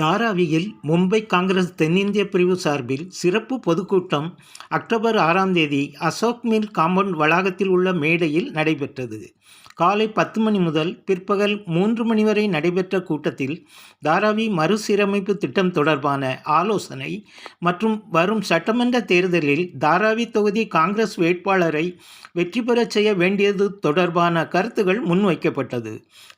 தாராவியில் மும்பை காங்கிரஸ் தென்னிந்திய பிரிவு சார்பில் சிறப்பு பொதுக்கூட்டம் அக்டோபர் ஆறாம் தேதி அசோக் மில் காம்பவுண்ட் வளாகத்தில் உள்ள மேடையில் நடைபெற்றது. காலை பத்து மணி முதல் பிற்பகல் மூன்று மணி வரை நடைபெற்ற கூட்டத்தில் தாராவி மறுசீரமைப்பு திட்டம் தொடர்பான ஆலோசனை மற்றும் வரும் சட்டமன்ற தேர்தலில் தாராவி தொகுதி காங்கிரஸ் வேட்பாளரை வெற்றி பெறச் செய்ய வேண்டியது தொடர்பான கருத்துகள் முன்வைக்கப்பட்டது.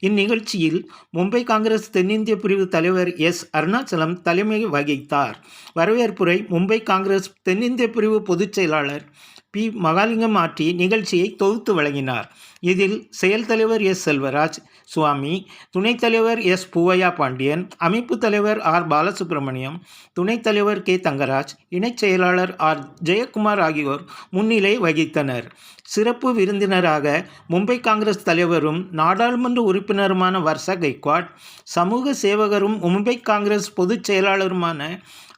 இந்நிகழ்ச்சியில் மும்பை காங்கிரஸ் தென்னிந்திய பிரிவு தலைவர் எஸ். அருணாச்சலம் தலைமை வகித்தார். வரவேற்புரை மும்பை காங்கிரஸ் தென்னிந்திய பிரிவு பொதுச் செயலாளர் பி. மகாலிங்கம் ஆற்றி நிகழ்ச்சியை தொகுத்து வழங்கினார். இதில் செயல் தலைவர் எஸ் செல்வராஜ் சுவாமி துணைத் தலைவர் எஸ் பூவையா பாண்டியன் அமைப்பு தலைவர் ஆர் பாலசுப்ரமணியம் துணைத் தலைவர் கே தங்கராஜ் இணைச் செயலாளர் ஆர் ஜெயக்குமார் ஆகியோர் முன்னிலை வகித்தனர். சிறப்பு விருந்தினராக மும்பை காங்கிரஸ் தலைவரும் நாடாளுமன்ற உறுப்பினருமான வர்ஷா கைக்வாட் சமூக சேவகரும் மும்பை காங்கிரஸ் பொதுச் செயலாளருமான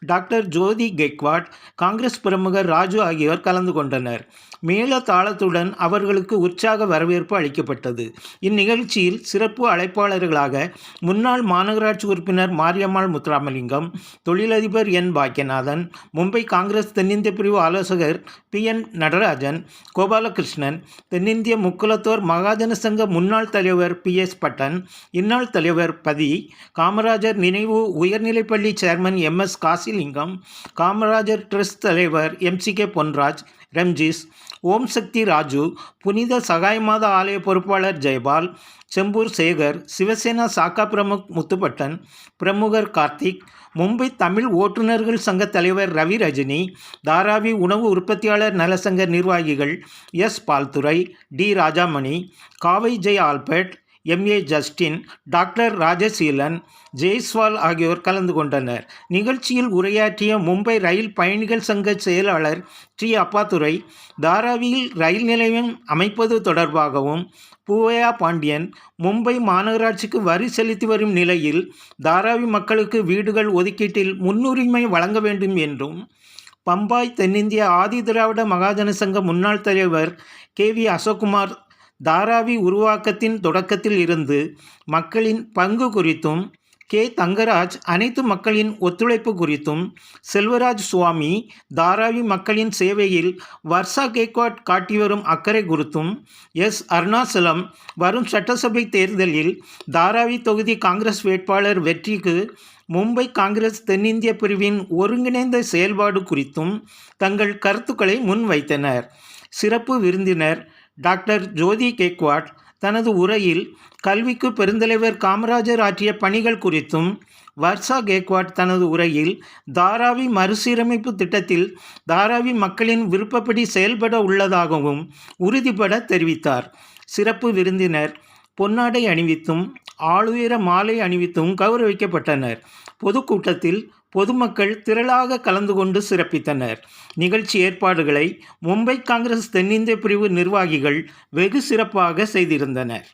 டாக்டர் ஜோதி கெக்வாட் காங்கிரஸ் பிரமுகர் ராஜு ஆகியோர் கலந்து கொண்டனர். மேல தாளத்துடன் அவர்களுக்கு உற்சாக வரவேற்பு அளிக்கப்பட்டது. இந்நிகழ்ச்சியில் சிறப்பு அழைப்பாளர்களாக முன்னாள் மாநகராட்சி உறுப்பினர் மாரியம்மாள் முத்துராமலிங்கம் தொழிலதிபர் என் பாக்கியநாதன் மும்பை காங்கிரஸ் தென்னிந்திய பிரிவு ஆலோசகர் பி என் நடராஜன் கோபாலகிருஷ்ணன் தென்னிந்திய முக்குலத்தோர் மகாஜன சங்க முன்னாள் தலைவர் பி எஸ் பட்டன் இந்நாள் தலைவர் பதி காமராஜர் நினைவு உயர்நிலைப்பள்ளி chairman M S Kasilingam Kamarajar trust தலைவர் எம் சி கே பொன்ராஜ் ரம்ஜிஸ் ஓம் சக்தி ராஜு புனித சகாயமாத ஆலய பொறுப்பாளர் ஜெயபால் செம்பூர் சேகர் சிவசேனா சாக்கா பிரமுக் முத்துப்பட்டன் பிரமுகர் கார்த்திக் மும்பை தமிழ் ஓட்டுநர்கள் சங்க தலைவர் ரவி ரஜினி தாராவி உணவு உற்பத்தியாளர் நலசங்க நிர்வாகிகள் எஸ் பால்துரை டி ராஜாமணி காவை Jai Albert MA Justin doctor Rajaseelan Jaiswal ஆகியோர் கலந்து கொண்டனர். நிகழ்ச்சியில் உரையாற்றிய மும்பை ரயில் பயணிகள் சங்க செயலாளர் டி. அப்பாத்துரை தாராவியில் ரயில் நிலையம் அமைப்பது தொடர்பாகவும் பூவையா பாண்டியன் மும்பை மாநகராட்சிக்கு வரி செலுத்தி வரும் நிலையில் தாராவி மக்களுக்கு வீடுகள் ஒதுக்கீட்டில் முன்னுரிமை வழங்க வேண்டும் என்றும் பம்பாய் தென்னிந்திய ஆதி திராவிட மகாஜன சங்க முன்னாள் தலைவர் கே. வி. அசோக்குமார் தாராவி உருவாக்கத்தின் தொடக்கத்தில் இருந்து மக்களின் பங்கு குறித்தும் கே. தங்கராஜ் அனைத்து மக்களின் ஒத்துழைப்பு குறித்தும் செல்வராஜ் சுவாமி தாராவி மக்களின் சேவையில் வர்ஷா கேக்வாட் காட்டி வரும் அக்கறை குறித்தும் எஸ். அருணாசலம் வரும் சட்டசபை தேர்தலில் தாராவி தொகுதி காங்கிரஸ் வேட்பாளர் வெற்றிக்கு மும்பை காங்கிரஸ் தென்னிந்திய பிரிவின் ஒருங்கிணைந்த செயல்பாடு குறித்தும் தங்கள் கருத்துக்களை முன்வைத்தனர். சிறப்பு விருந்தினர் டாக்டர் ஜோதி கேக்வாட் தனது உரையில் கல்விக்கு பெருந்தலைவர் காமராஜர் ஆற்றிய பணிகள் குறித்தும் வர்ஷா கேக்வாட் தனது உரையில் தாராவி மறுசீரமைப்பு திட்டத்தில் தாராவி மக்களின் விருப்பப்படி செயல்பட உள்ளதாகவும் உறுதிபட தெரிவித்தார். சிறப்பு விருந்தினர் பொன்னாடை அணிவித்தும் ஆளுயர மாலை அணிவித்தும் கௌரவிக்கப்பட்டனர். பொதுக்கூட்டத்தில் பொதுமக்கள் திரளாக கலந்து கொண்டு சிறப்பித்தனர். நிகழ்ச்சி ஏற்பாடுகளை மும்பை காங்கிரஸ் தென்னிந்திய பிரிவு நிர்வாகிகள் வெகு சிறப்பாக செய்திருந்தனர்.